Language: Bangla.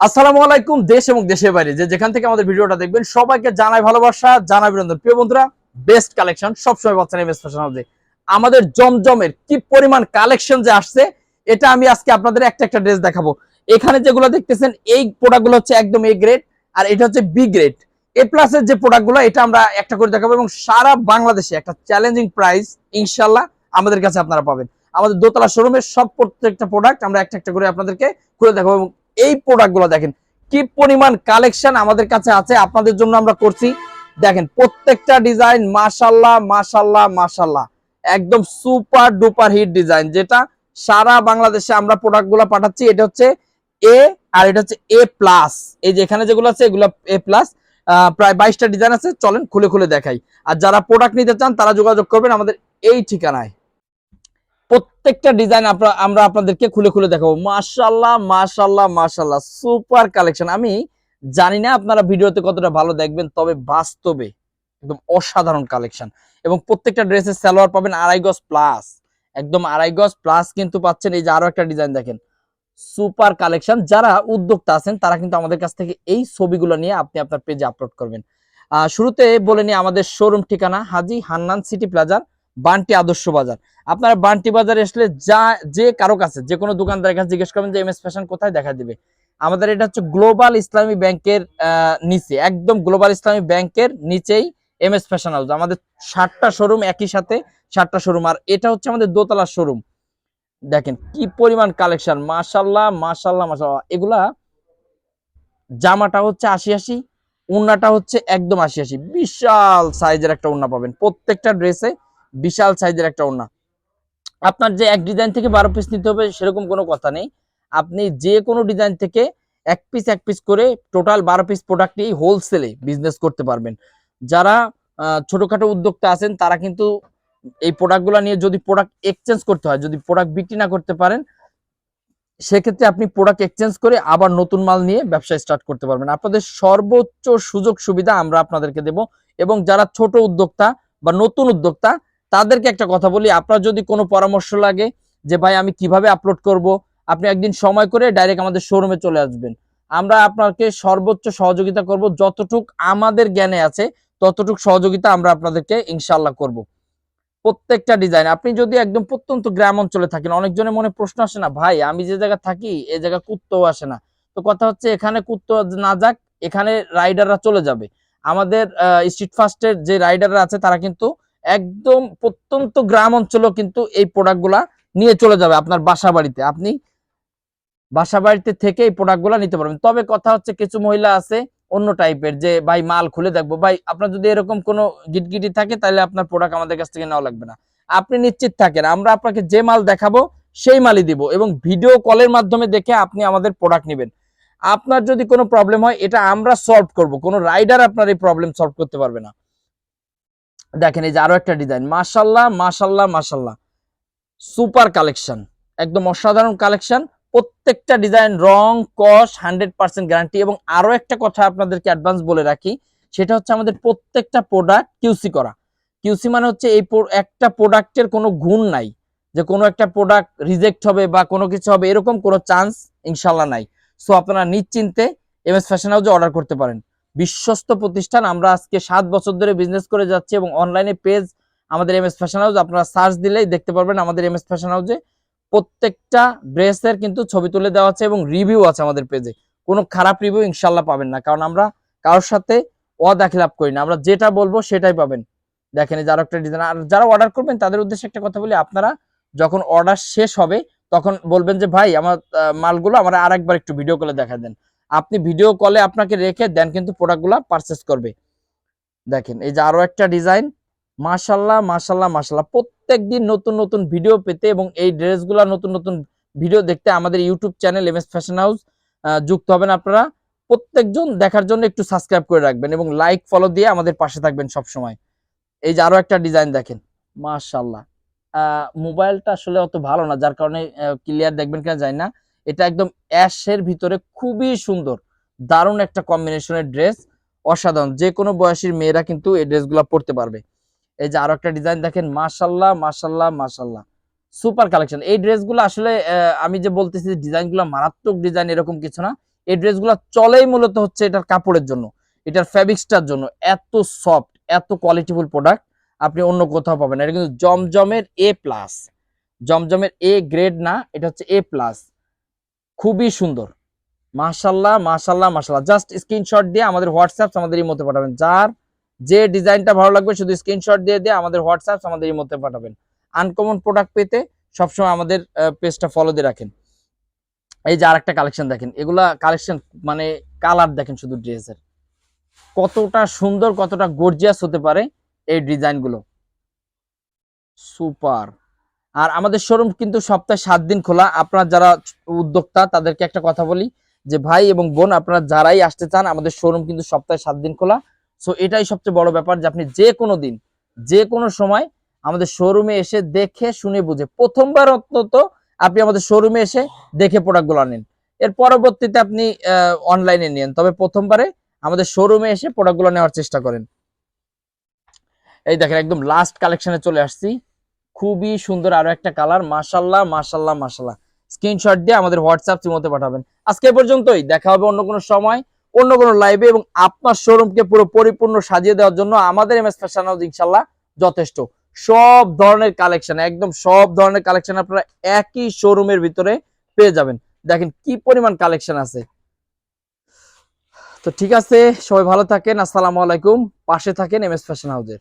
আসসালামু আলাইকুম, দেশ এবং দেশের বাইরে। যে যেখান থেকে আমাদের ভিডিওটা দেখবেন, সবাইকে জানাই ভালোবাসা, জানাই অভিনন্দন। প্রিয় বন্ধুরা বেস্ট কালেকশন সবসময় পাচ্ছেন এম এস ফ্যাশন হাউসে আমাদের জমজমের কি পরিমাণ কালেকশন যে আসছে, এটা আমি আজকে আপনাদের একটা একটা ড্রেস দেখাবো। এখানে যেগুলো দেখতেছেন, এই প্রোডাক্টগুলো হচ্ছে একদম এ গ্রেড আর এটা হচ্ছে বি গ্রেড এ প্লাসের যে প্রোডাক্টগুলো এটা আমরা একটা করে দেখাবো এবং সারা বাংলাদেশে একটা চ্যালেঞ্জিং প্রাইস ইনশাল্লাহ আমাদের কাছে আপনারা পাবেন। আমাদের দোতলা শোরুমের সব প্রত্যেকটা প্রোডাক্ট আমরা একটা একটা করে আপনাদেরকে খুলে দেখাবো এবং এই প্রোডাক্টগুলো দেখেন, কি পরিমাণ কালেকশন আমাদের কাছে আছে, আপনাদের জন্য আমরা করছি। দেখেন, প্রত্যেকটা ডিজাইন মাশাল্লাহ মাশাল্লাহ মাশাল্লাহ একদম সুপার ডুপার হিট ডিজাইন যেটা সারা বাংলাদেশে আমরা প্রোডাক্টগুলো পাঠাচ্ছি, এটা হচ্ছে এ আর এটা হচ্ছে এ প্লাস এই যে এখানে যেগুলো আছে, এগুলো এ প্লাস প্রায় বাইশটা ডিজাইন আছে, চলেন খুলে খুলে দেখাই। আর যারা প্রোডাক্ট নিতে চান, তারা যোগাযোগ করবেন আমাদের এই ঠিকানায়। প্রত্যেকটা ডিজাইন আমরা আপনাদেরকে খুলে খুলে দেখাবো। মাশাল্লাহ মাশাল্লাহ মাশাল্লাহ সুপার কালেকশন আমি জানি না আপনারা ভিডিওতে কতটা ভালো দেখবেন, তবে বাস্তবে একদম অসাধারণ কালেকশন এবং প্রত্যেকটা ড্রেসের সালোয়ার পাবেন আড়াই গজ প্লাস একদম আড়াই গজ প্লাস কিন্তু পাচ্ছেন এই যে আরও একটা ডিজাইন দেখেন। সুপার কালেকশন যারা উদ্যোক্তা আছেন, তারা কিন্তু আমাদের কাছ থেকে এই ছবিগুলো নিয়ে আপনি আপনার পেজে আপলোড করবেন। শুরুতে বলে নিই আমাদের শোরুম ঠিকানা, হাজি হান্নান সিটি প্লাজার বান্টি আদর্শ বাজার। আপনারা বান্টি বাজার আসলে যা, যে কারও কাছে, যে কোনো দোকানদারের কাছে জিজ্ঞেস করবেন যে এম এস ফ্যাশন কোথায় দেখা দিবে? আমাদের এটা হচ্ছে গ্লোবাল ইসলামী ব্যাংকের নিচে, একদম গ্লোবাল ইসলামী ব্যাংকের নিচেই এম এস ফ্যাশন হাউস। আমাদের ষাটটা শোরুম একই সাথে ষাটটা শোরুম। আর এটা হচ্ছে আমাদের দোতলা শোরুম। দেখেন কি পরিমাণ কালেকশন। মাশাল্লাহ মাশাল্লাহ মাশাল্লাহ এগুলা জামাটা হচ্ছে আশি আশি, উন্নাটা হচ্ছে একদম আশি আশি। বিশাল সাইজের একটা উন্না পাবেন। প্রত্যেকটা ড্রেসে বিশাল সাইজের একটা ওড়না। আপনার যে এক ডিজাইন থেকে বারো পিস নিতে হবে, সেরকম কোনো কথা নেই। আপনি যে কোনো ডিজাইন থেকে এক পিস এক পিস করে টোটাল বারো পিস প্রোডাক্ট নিয়ে হোলসেলে বিজনেস করতে পারবেন। যারা ছোটখাটো উদ্যোক্তা আছেন, তারা কিন্তু এই প্রোডাক্টগুলো নিয়ে যদি প্রোডাক্ট এক্সচেঞ্জ করতে হয়, যদি প্রোডাক্ট বিক্রি না করতে পারেন, সেক্ষেত্রে আপনি প্রোডাক্ট এক্সচেঞ্জ করে আবার নতুন মাল নিয়ে ব্যবসা স্টার্ট করতে পারবেন। আপনাদের সর্বোচ্চ সুযোগ সুবিধা আমরা আপনাদেরকে দেব। এবং যারা ছোট উদ্যোক্তা বা নতুন উদ্যোক্তা তাদেরকে একটা কথা বলি, আপনার যদি কোনো পরামর্শ লাগে যে, ভাই, আমি কীভাবে আপলোড করব? আপনি একদিন সময় করে ডাইরেক্ট আমাদের শোরুমে চলে আসবেন। আমরা আপনাকে সর্বোচ্চ সহযোগিতা করব, যতটুক আমাদের জ্ঞানে আছে, ততটুক সহযোগিতা আমরা আপনাদেরকে ইনশাল্লাহ করব। প্রত্যেকটা ডিজাইন আপনি যদি একদম প্রত্যন্ত গ্রাম অঞ্চলে থাকেন, অনেকজনের মনে প্রশ্ন আসে না, ভাই, আমি যে জায়গায় থাকি এই জায়গা কুত্তও আসে না। তো কথা হচ্ছে, এখানে কুত্তো না যাক, এখানে রাইডাররা চলে যাবে। আমাদের স্ট্রিট ফাস্টের যে রাইডাররা আছে, তারা কিন্তু একদম প্রত্যন্ত গ্রাম অঞ্চলেও কিন্তু এই প্রোডাক্টগুলা নিয়ে চলে যাবে আপনার বাসা বাড়িতে। আপনি বাসা বাড়িতে থেকে এই প্রোডাক্টগুলা নিতে পারবেন। তবে কথা হচ্ছে কিছু মহিলা আছে অন্য টাইপের যে, ভাই, মাল খুলে দেখব। ভাই, আপনার যদি এরকম কোনো গিটগিটি থাকে তাহলে আপনার প্রোডাক্ট আমাদের কাছ থেকে নেওয়া লাগবে না। আপনি নিশ্চিত থাকেন, আমরা আপনাকে যে মাল দেখাবো সেই মালই দিব এবং ভিডিও কলের মাধ্যমে দেখে আপনি আমাদের প্রোডাক্ট নেবেন। আপনার যদি কোনো প্রবলেম হয়, এটা আমরা সলভ করব। কোনো রাইডার আপনার এই প্রবলেম সলভ করতে পারবে না। দেখেন এই যে আরও একটা ডিজাইন মাশাল্লাহ মাশাল্লাহ মাশাল্লাহ। সুপার কালেকশন একদম অসাধারণ কালেকশন প্রত্যেকটা ডিজাইন রং কস হান্ড্রেড পার্সেন্ট গ্যারান্টি এবং আরও একটা কথা আপনাদেরকে অ্যাডভান্স বলে রাখি, সেটা হচ্ছে আমাদের প্রত্যেকটা প্রোডাক্ট কিউসি করা। কিউসি মানে হচ্ছে এই একটা প্রোডাক্টের কোনো গুণ নাই, যে কোনো একটা প্রোডাক্ট রিজেক্ট হবে বা কোনো কিছু হবে, এরকম কোনো চান্স ইনশাল্লাহ নাই। সো আপনারা নিশ্চিন্তে এম এস ফ্যাশন হাউসে অর্ডার করতে পারেন। বিশ্বস্ত প্রতিষ্ঠান। আমরা আজকে সাত বছর ধরে বিজনেস করে যাচ্ছি এবং অনলাইনে পেজ আমাদের এম এস ফ্যাশন হাউস আপনারা সার্চ দিলেই দেখতে পারবেন আমাদের এম এস ফ্যাশন হাউসে প্রত্যেকটা ড্রেসের কিন্তু ছবি তুলে দেওয়া আছে এবং রিভিউ আছে আমাদের পেজে কোনো খারাপ রিভিউ ইনশাল্লাহ পাবেন না, কারণ আমরা কারোর সাথে অদাখিলাপ করি না। আমরা যেটা বলব সেটাই পাবেন। দেখেন এই যে আরও একটা ডিজাইন আর যারা অর্ডার করবেন, তাদের উদ্দেশ্যে একটা কথা বলি, আপনারা যখন অর্ডার শেষ হবে, তখন বলবেন যে, ভাই, আমার মালগুলো আমার আরেকবার একটু ভিডিও কলে দেখা দেন। আপনি ভিডিও কলে আপনাকে রেখে দেন কিন্তু প্রোডাক্টগুলো পারচেস করবে। দেখেন, এই যে আরও একটা ডিজাইন মাশাল্লাহ মাশাল্লাহ মাশাল্লাহ। প্রত্যেক দিন নতুন নতুন ভিডিও পেতে এবং এই ড্রেসগুলো নতুন নতুন ভিডিও দেখতে আমাদের YouTube channel M S fashion house যুক্ত হবেন আপনারা। প্রত্যেকজন দেখার জন্য একটু সাবস্ক্রাইব করে রাখবেন এবং লাইক ফলো দিয়ে আমাদের পাশে থাকবেন সব সময় এই যে আরও একটা ডিজাইন দেখেন, মাশাল্লাহ। মোবাইলটা আসলে অত ভালো না, যার কারণে ক্লিয়ার দেখবেন কিনা যায় না। এটা একদম অ্যাশের ভিতরে খুবই সুন্দর, দারুণ একটা কম্বিনেশনের ড্রেস অসাধারণ। যে কোনো বয়সীর মেয়েরা কিন্তু এই ড্রেসগুলো পরতে পারবে। এই যে আরও একটা ডিজাইন দেখেন মাশাল্লাহ মাশাল্লাহ মাশাল্লাহ সুপার কালেকশন এই ড্রেসগুলো আসলে আমি যে বলতেছি ডিজাইনগুলো মারাত্মক ডিজাইন এরকম কিছু না। এই ড্রেসগুলো চলেই মূলত হচ্ছে এটার কাপড়ের জন্য, এটার ফ্যাব্রিক্সটার জন্য। এত সফট এত কোয়ালিটিফুল প্রোডাক্ট আপনি অন্য কোথাও পাবেন এটা কিন্তু জমজমের এ প্লাস জমজমের এ গ্রেড না, এটা হচ্ছে এ প্লাস খুবই সুন্দর। মাশাল্লাহ মাশাল্লাহ মাশাল্লাহ জাস্ট স্ক্রিনশট দিয়ে আমাদের হোয়াটসঅ্যাপ আমাদের মধ্যে পাঠাবেন। যার যে ডিজাইনটা ভালো লাগবে শুধু স্ক্রিনশট দিয়ে দিয়ে আমাদের হোয়াটসঅ্যাপ আমাদের মধ্যে পাঠাবেন। আনকমন প্রোডাক্ট পেতে সবসময় আমাদের পেজটা ফলো দিয়ে রাখেন। এই যে আরেকটা কালেকশন দেখেন। এগুলা কালেকশন মানে কালার দেখেন শুধু ড্রেসের কতটা সুন্দর, কতটা গর্জিয়াস হতে পারে এই ডিজাইনগুলো সুপার আর আমাদের শোরুম কিন্তু সপ্তাহে সাত দিন খোলা। আপনার যারা উদ্যোক্তা, তাদেরকে একটা কথা বলি যে, ভাই এবং বোন, আপনারা যারাই আসতে চান, আমাদের শোরুম কিন্তু সপ্তাহে সাত দিন খোলা। সো এটাই সবচেয়ে বড় ব্যাপার যে, আপনি যে কোনো দিন যে কোনো সময় আমাদের শোরুমে এসে দেখে, শুনে, বুঝে। প্রথমবার অন্তত আপনি আমাদের শোরুমে এসে দেখে প্রোডাক্টগুলো আনেন। এর পরবর্তীতে আপনি অনলাইনে নেন। তবে প্রথমবারে আমাদের শোরুমে এসে প্রোডাক্টগুলো নেওয়ার চেষ্টা করেন। এই দেখেন, একদম লাস্ট কালেকশনে চলে আসছি। খুবই সুন্দর আরও একটা কালার মাশাল্লাহ মাশাল্লাহ মাশাল্লাহ স্ক্রিনশট দিয়ে আমাদের হোয়াটসঅ্যাপ মধ্যে পাঠাবেন। আজকে পর্যন্তই, দেখা হবে অন্য কোনো সময়, অন্য কোনো লাইভে এবং আপনার শোরুমকে পুরো পরিপূর্ণ সাজিয়ে দেওয়ার জন্য আমাদের এম এস ফ্যাশন হাউস ইনশাল্লাহ যথেষ্ট। সব ধরনের কালেকশন একদম সব ধরনের কালেকশন আপনারা একই শোরুমের ভিতরে পেয়ে যাবেন। দেখেন কি পরিমাণ কালেকশন আছে। তো ঠিক আছে, সবাই ভালো থাকেন, আসসালামু আলাইকুম। পাশে থাকেন এম এস ফ্যাশন হাউসের